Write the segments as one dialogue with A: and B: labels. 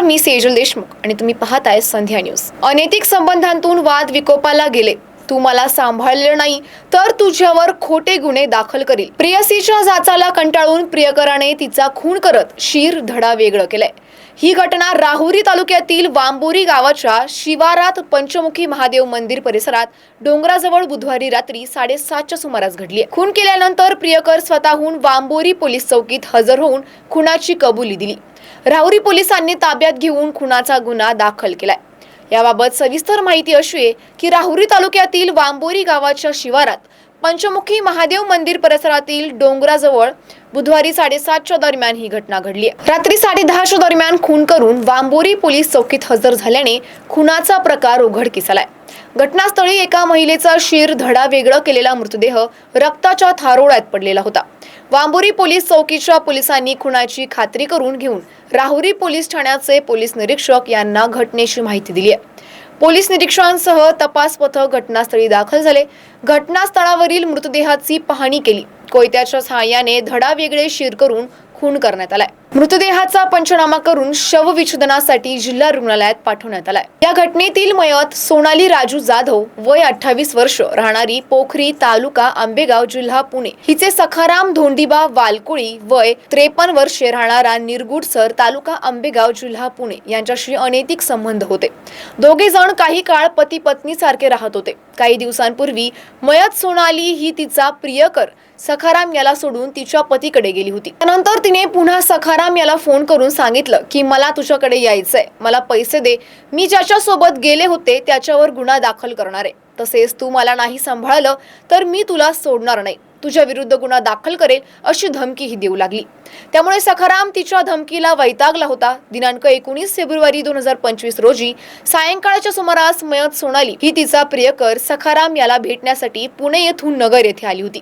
A: नमस्कार मी सेजल देशमुख आणि तुम्ही पाहताय संध्या न्यूज. अनैतिक संबंधांतून वाद विकोपाला गेले. तू मला सांभाळलं नाही तर तुझ्यावर खोटे गुन्हे दाखल करील. प्रियसीच्या जाचाला कंटाळून प्रियकराने तिचा खून करत शीर धडा वेगळं केलंय. ही घटना राहुरी तालुक्यातील वांबोरी गावाच्या शिवारात पंचमुखी महादेव मंदिर परिसरात डोंगराजवळ बुधवारी रात्री साडेसातच्या सुमारास घडली खून केल्यानंतर प्रियकर स्वतःहून वांबोरी पोलीस चौकीत हजर होऊन खुनाची कबुली दिली. राहुरी पोलिसांनी ताब्यात घेऊन खुनाचा गुन्हा दाखल केलाय. याबाबत सविस्तर माहिती अशी आहे की राहुरी तालुक्यातील वांबोरी गावाच्या शिवारात पंचमुखी महादेव मंदिर परिसरातील डोंगराजवळ बुधवारी साडेसातच्या दरम्यान ही घटना घडली आहे. रात्री साडे दहाच्या दरम्यान खून करून वांबोरी पोलीस चौकीत हजर झाल्याने खुनाचा प्रकार उघडकीस आलाय. घटनास्थळी एका महिलेचा शिर धडा वेगळं केलेला मृतदेह रक्ताच्या थारोळ्यात पडलेला होता. वांबोरी पोलीस चौकीच्या पोलिसांनी खुनाची खात्री करून घेऊन राहुरी पोलीस ठाण्याचे पोलीस निरीक्षक यांना घटनेची माहिती दिली आहे. पोलीस निरीक्षकांसह तपास पथक घटनास्थळी दाखल झाले. घटनास्थळावरील मृतदेहाची पाहणी केली. कोयत्याच्या सहाय्याने धडा वेगळे शिर करून खून करण्यात आलाय. मृतदेहाचा पंचनामा करून शवविच्छेदनासाठी जिल्हा रुग्णालयात पाठवण्यात आलाय. या घटनेतील मयत सोनाली राजू जाधव वय अठ्ठावीस वर्ष राहणारी पोखरी तालुका आंबेगाव जिल्हा पुणे. हिचे सखाराम धोंडीबा वालकुळी वय त्रेपन्न वर्षे राहणारा निरगुडसर तालुका आंबेगाव जिल्हा पुणे. यांच्याशी अनैतिक संबंध होते. दोघे जण काही काळ पती पत्नी सारखे राहत होते. काही दिवसांपूर्वी मयत सोनाली ही तिचा प्रियकर सखाराम याला सोडून तिच्या पतीकडे गेली होती. त्यानंतर तिने पुन्हा सखाराम याला फोन करून सांगितलं की मला तुझ्याकडे यायचंय मला पैसे दे. मी ज्याच्या सोबत गेले होते त्याच्यावर गुन्हा दाखल करणार आहे. तसेच तू मला नाही सांभाळलं तर मी तुला सोडणार नाही. तुझ्या विरुद्ध गुन्हा दाखल करेल अशी धमकीही देऊ लागली. त्यामुळे सखाराम तिच्या धमकीला वैतागला होता. दिनांक एकोणीस फेब्रुवारी दोन हजार पंचवीस रोजी सायंकाळच्या सुमारास मयत सोनाली ही तिचा प्रियकर सखाराम याला भेटण्यासाठी पुणे येथून नगर येथे आली होती.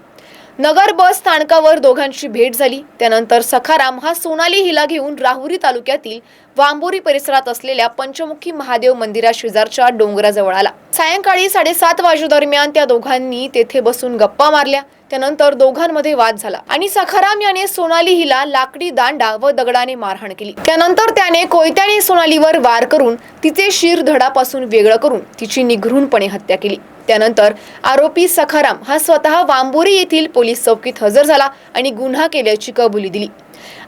A: नगर बस स्थानकावर दोघांची भेट झाली. त्यानंतर सखाराम हा सोनाली हिला घेऊन राहुरी तालुक्यातील वांबोरी परिसरात असलेल्या पंचमुखी महादेव मंदिरा शेजारच्या डोंगराजवळ आला. सायंकाळी साडेसात वाजेदरम्यान त्या दोघांनी तेथे बसून गप्पा मारल्या. त्यानंतर दोघांमध्ये वाद झाला आणि सखाराम याने सोनाली हिला लाकडी दांडा व दगडाने मारहाण केली. त्यानंतर त्याने कोयत्याने सोनालीवर वार करून तिचे शिर धडापासून वेगळं करून तिची निघृणपणे हत्या केली. त्यानंतर आरोपी सखाराम हा स्वतः वांबोरी येथील पोलीस चौकीत हजर झाला आणि गुन्हा केल्याची कबुली दिली.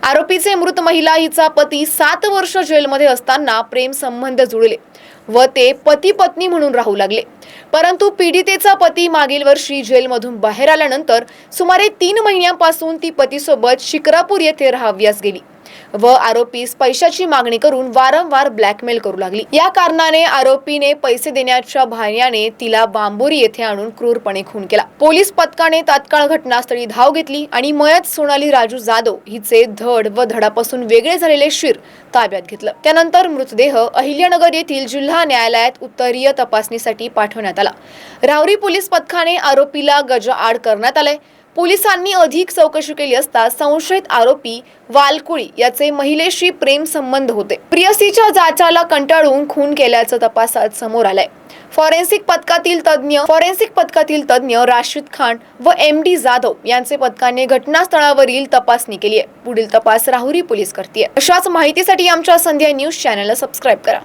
A: आरोपीचे मृत महिला हिचा पती सात वर्ष जेलमध्ये असताना प्रेम संबंध जुळले व ते पती पत्नी म्हणून राहू लागले. परंतु पीडितेचा पती मागील वर्षी जेलमधून बाहेर आल्यानंतर सुमारे तीन महिन्यांपासून ती पतीसोबत शिक्रापूर येथे राहाव्यास गेली. व आरोपीस पैशाची मागणी करून वारंवार ब्लॅकमेल करू लागली. या कारणाने आरोपीने पैसे देण्याच्या भाण्याने तिला बांबोरी येथे आणून क्रूरपणे खून केला. पोलीस पथकाने तात्काळ घटनास्थळी धाव घेतली आणि मयत सोनाली राजू जाधव हिचे धड व धडापासून वेगळे झालेले शिर ताब्यात घेतलं. त्यानंतर मृतदेह अहिल्यानगर येथील जिल्हा न्यायालयात उत्तरीय तपासणीसाठी पाठवण्यात आला. राहुरी पोलीस पथकाने आरोपीला गजाआड करण्यात आले पोलिसांनी अधिक चौकशी केली असता संशयित आरोपी वालकुळी याचे महिलेशी प्रेम संबंध होते. प्रियसीच्या जाचाला कंटाळून खून केल्याचं तपासात समोर आलंय. फॉरेन्सिक पथकातील तज्ज्ञ फॉरेन्सिक पथकातील तज्ज्ञ राशिद खान व एम डी जाधव यांचे पथकाने घटनास्थळावरील तपासणी केली आहे. पुढील तपास राहुरी पोलीस करते अशाच माहितीसाठी आमच्या संध्या न्यूज चॅनलला सबस्क्राईब करा.